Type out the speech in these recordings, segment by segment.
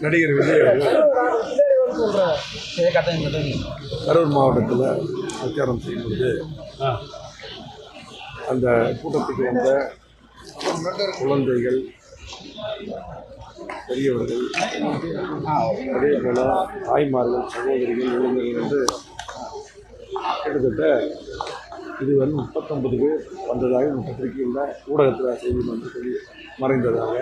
நடிகர் விஜய் கரூர் மாவட்டத்தில் பிரச்சாரம் செய்யும்போது அந்த கூட்டத்துக்கு வந்த குழந்தைகள் பெரியவர்கள் அதே போல தாய்மார்கள் சகோதரிகள் இளைஞர்கள் வந்து கிட்டத்தட்ட இது வந்து முப்பத்தொன்பது பேர் வந்ததாக இந்த பத்திரிகையில் ஊடகத்தில் செய்தி வந்து சொல்லி மறைந்ததாக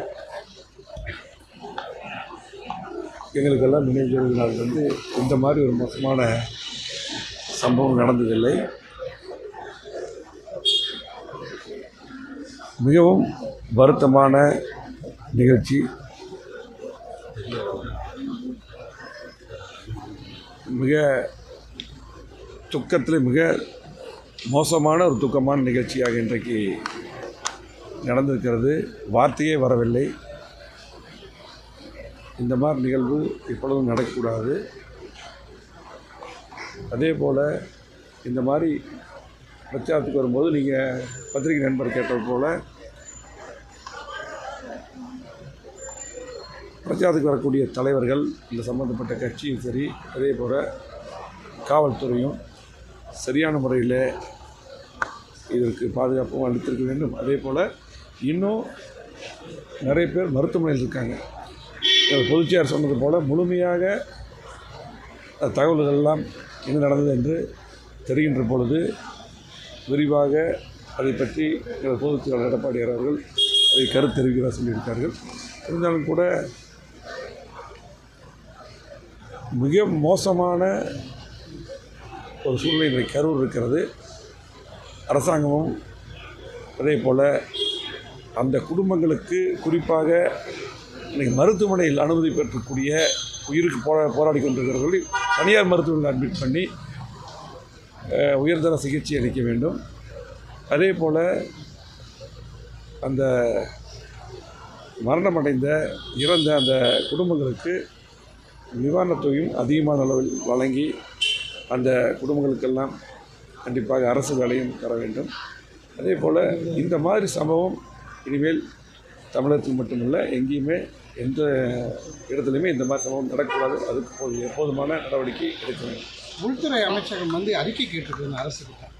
எங்களுக்கெல்லாம் நினைவுகள் வந்து இந்த மாதிரி ஒரு மோசமான சம்பவம் நடந்ததில்லை. மிகவும் வருத்தமான நிகழ்ச்சி. மிக துக்கத்தில் மிக மோசமான ஒரு துக்கமான நிகழ்ச்சியாக இன்றைக்கு நடந்திருக்கிறது. வார்த்தையே வரவில்லை. இந்த மாதிரி நிகழ்வு எப்பொழுதும் நடக்கக்கூடாது. அதே போல் இந்த மாதிரி பிரச்சாரத்துக்கு வரும்போது நீங்கள் பத்திரிகை நண்பர் கேட்டது போல் பிரச்சாரத்துக்கு வரக்கூடிய தலைவர்கள் இந்த சம்மந்தப்பட்ட கட்சியும் சரி அதே போல் காவல்துறையும் சரியான முறையில் இதற்கு பாதுகாப்பும் அளித்திருக்க வேண்டும். அதே போல் இன்னும் நிறைய பேர் மருத்துவமனையில் இருக்காங்க. எங்கள் சொன்னது போல் முழுமையாக தகவல்கள் எல்லாம் என்ன நடந்தது என்று தெரிகின்ற பொழுது விரிவாக அதை பற்றி எங்கள் பொதுச்செயலாளர் எடப்பாடியார் அவர்கள் அதை கருத்து சொல்லியிருக்கார்கள். இருந்தாலும் கூட மிக மோசமான ஒரு சூழ்நிலை இன்றைக்கு கரூர் இருக்கிறது. அரசாங்கமும் அதே போல் அந்த குடும்பங்களுக்கு குறிப்பாக இன்றைக்கு மருத்துவமனையில் அனுமதி பெற்றக்கூடிய உயிருக்கு போரா போராடி கொண்டிருக்கிறவர்களை தனியார் மருத்துவமனையில் அட்மிட் பண்ணி உயர்தர சிகிச்சை அளிக்க வேண்டும். அதே போல் அந்த மரணமடைந்த இறந்த அந்த குடும்பங்களுக்கு நிவாரணத் தொகையும் அதிகமான அளவில் வழங்கி அந்த குடும்பங்களுக்கெல்லாம் கண்டிப்பாக அரசு வேலையும் தர வேண்டும். அதே போல் இந்த மாதிரி சம்பவம் இனிமேல் தமிழகத்தில் மட்டுமல்ல எங்கேயுமே எந்த இடத்துலையுமே இந்த மாதிரி சம்பவம் நடக்கக்கூடாது. அதுக்கு போதிய போதுமான நடவடிக்கை எடுக்க வேண்டும். உள்துறை அமைச்சகம் வந்து அறிக்கை கேட்டிருக்குன்னு அரசு கிட்ட.